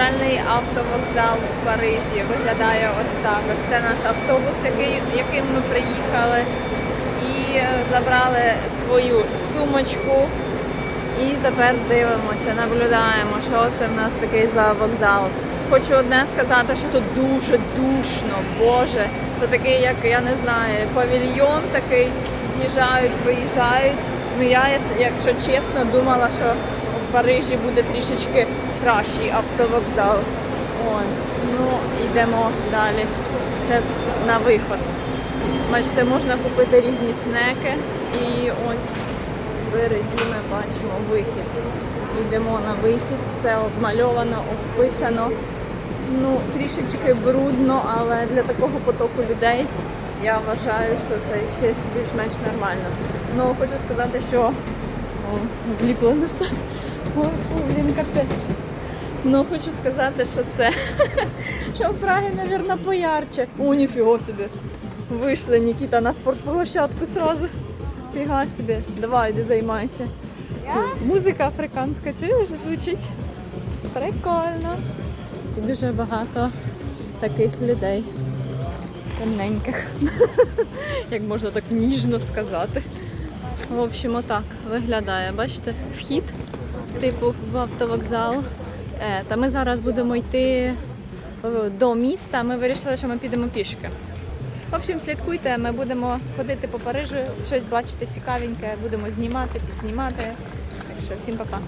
центральний автовокзал в Парижі виглядає ось так. Ось це наш автобус, який, яким ми приїхали. І е, забрали свою сумочку. І тепер дивимося, наблюдаємо, що це в нас такий за вокзал. Хочу одне сказати, що тут дуже душно, Боже. Це такий, як я не знаю, павільйон такий. В'їжджають, виїжджають. Ну я, якщо чесно, думала, що Парижі буде трішечки кращий автовокзал. Ой, ну йдемо далі. Зараз на виход. Бачите, можна купити різні снеки. І ось впереді ми бачимо вихід. Йдемо на вихід, все обмальовано, обписано. Ну, трішечки брудно, але для такого потоку людей я вважаю, що це ще більш-менш нормально. Ну, хочу сказати, що о, вліплено все. Ой, фу, блін, капець. Ну, хочу сказати, що це. Що в Прагі, мабуть, поярче. О, ніфіга собі. Вийшли, Нікіта, на спортплощадку сразу. Фіга собі. Давай, іди займайся. Музика африканська, чуєш, звучить? Прикольно. Тут дуже багато таких людей. Темненьких. Як можна так ніжно сказати. В общем, отак виглядає. Бачите, вхід, типу, в автовокзал. Е, та ми зараз будемо йти е, до міста. Ми вирішили, що ми підемо пішки. В общем, слідкуйте, ми будемо ходити по Парижу, щось бачити цікавеньке, будемо знімати, підзнімати. Так що всім па-па.